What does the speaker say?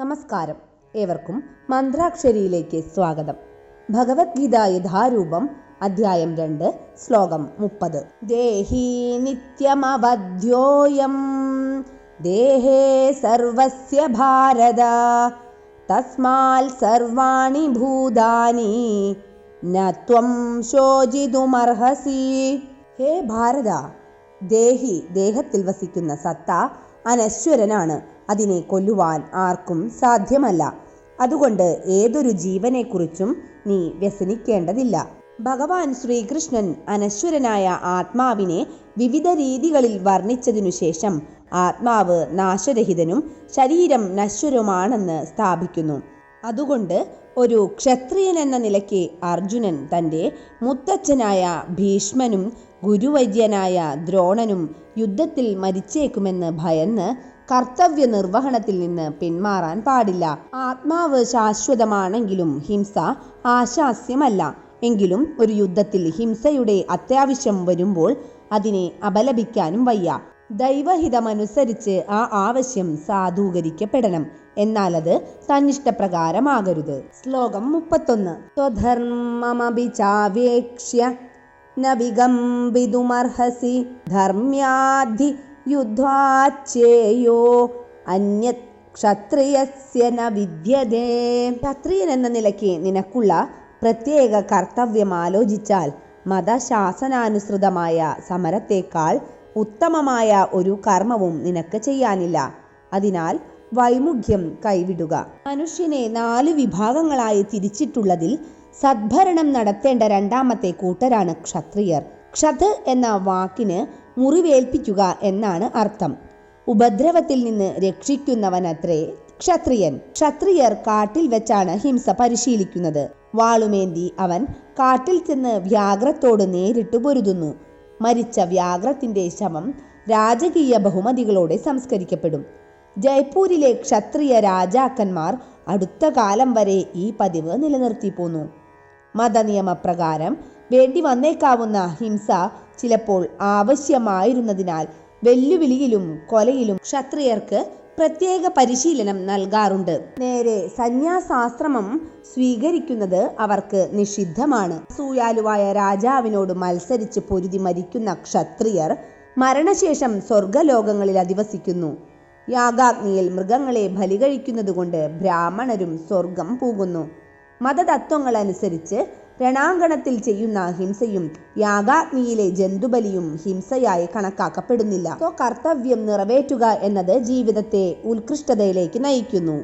നമസ്കാരം. ഏവർക്കും മന്ത്രാക്ഷരിയിലേക്ക് സ്വാഗതം. ഭഗവത്ഗീത യഥാരൂപം അധ്യായം രണ്ട് ശ്ലോകം മുപ്പത്. ദേഹി നിത്യമവധ്യോയം ദേഹേ സർവസ്യ ഭാരത. തസ്മാൽ സർവാണി ഭൂതാനി. നത്വം ശോചിതുമർഹസി. ഹേ ഭാരത ദേഹി ദേഹത്തിൽ വസിക്കുന്ന സത്ത അനശ്വരനാണ്. അതിനെ കൊല്ലുവാൻ ആർക്കും സാധ്യമല്ല. അതുകൊണ്ട് ഏതൊരു ജീവനെക്കുറിച്ചും നീ വ്യസനിക്കേണ്ടതില്ല. ഭഗവാൻ ശ്രീകൃഷ്ണൻ അനശ്വരനായ ആത്മാവിനെ വിവിധ രീതികളിൽ വർണിച്ചതിനു ശേഷം ആത്മാവ് നാശരഹിതനും ശരീരം നശ്വരമാണെന്ന് സ്ഥാപിക്കുന്നു. അതുകൊണ്ട് ഒരു ക്ഷത്രിയൻ എന്ന നിലയ്ക്ക് അർജുനൻ തന്റെ മുത്തച്ഛനായ ഭീഷ്മനും ഗുരുവൈദ്യനായ ദ്രോണനും യുദ്ധത്തിൽ മരിച്ചേക്കുമെന്ന് ഭയന്ന് കർത്തവ്യ നിർവഹണത്തിൽ നിന്ന് പിന്മാറാൻ പാടില്ല. ആത്മാവ് ശാശ്വതമാണെങ്കിലും ഹിംസ ആശാസ്യമല്ല. എങ്കിലും ഒരു യുദ്ധത്തിൽ ഹിംസയുടെ അത്യാവശ്യം വരുമ്പോൾ അതിനെ അപലപിക്കാനും വയ്യ. ദൈവഹിതമനുസരിച്ച് ആ ആവശ്യം സാധൂകരിക്കപ്പെടണം. എന്നാൽ അത് തന്നിഷ്ടപ്രകാരമാകരുത് ശ്ലോകം മുപ്പത്തൊന്ന്. സ്വധർമ്മമഭിചാവേക്ഷ്യ ന ധർമ്മ്യാധി യുദ്ധാച്ചേയോ അന്യത് ക്ഷത്രിയസ്യ ന വിദ്യതേ. ക്ഷത്രിയൻ എന്ന നിലയ്ക്ക് നിനക്കുള്ള പ്രത്യേക കർത്തവ്യം ആലോചിച്ചാൽ മതശാസനാനുസൃതമായ സമരത്തേക്കാൾ ഉത്തമമായ ഒരു കർമ്മവും നിനക്ക് ചെയ്യാനില്ല. അതിനാൽ വൈമുഖ്യം കൈവിടുക. മനുഷ്യനെ നാല് വിഭാഗങ്ങളായി തിരിച്ചിട്ടുള്ളതിൽ സദ്ഭരണം നടത്തേണ്ട രണ്ടാമത്തെ കൂട്ടരാണ് ക്ഷത്രിയർ. ക്ഷത് എന്ന വാക്കിന് മുറിവേൽപ്പിക്കുക എന്നാണ് അർത്ഥം. ഉപദ്രവത്തിൽ നിന്ന് രക്ഷിക്കുന്നവനത്രേ ക്ഷത്രിയൻ. ക്ഷത്രിയർ കാട്ടിൽ വെച്ചാണ് ഹിംസ പരിശീലിക്കുന്നത്. വാളുമേന്തി അവൻ കാട്ടിൽ ചെന്ന് വ്യാഘ്രത്തോട് നേരിട്ട് പൊരുതുന്നു. മരിച്ച വ്യാഘ്രത്തിന്റെ ശവം രാജകീയ ബഹുമതികളോടെ സംസ്കരിക്കപ്പെടും. ജയ്പൂരിലെ ക്ഷത്രിയ രാജാക്കന്മാർ അടുത്ത കാലം വരെ ഈ പതിവ് നിലനിർത്തി പോന്നു മതനിയമപ്രകാരം വേണ്ടി വന്നേക്കാവുന്ന ഹിംസ ചിലപ്പോൾ ആവശ്യമായിരുന്നതിനാൽ വെല്ലുവിളിയിലും കൊലയിലും ക്ഷത്രിയർക്ക് പ്രത്യേക പരിശീലനം നൽകാറുണ്ട്. നേരെ സന്യാസാശ്രമം സ്വീകരിക്കുന്നത് അവർക്ക് നിഷിദ്ധമാണ്. സൂയാലുവായ രാജാവിനോട് മത്സരിച്ച് പൊരുതി മരിക്കുന്ന ക്ഷത്രിയർ മരണശേഷം സ്വർഗലോകങ്ങളിൽ അധിവസിക്കുന്നു. യാഗാഗ്നിയിൽ മൃഗങ്ങളെ ബലി കഴിക്കുന്നതുകൊണ്ട് ബ്രാഹ്മണരും സ്വർഗം പോകുന്നു. മതതത്വങ്ങൾ അനുസരിച്ച് രണാങ്കണത്തിൽ ചെയ്യുന്ന ഹിംസയും യാഗാഗ്നിയിലെ ജന്തുബലിയും ഹിംസയായി കണക്കാക്കപ്പെടുന്നില്ല. കർത്തവ്യം നിറവേറ്റുക എന്നത് ജീവിതത്തെ ഉത്കൃഷ്ടതയിലേക്ക് നയിക്കുന്നു.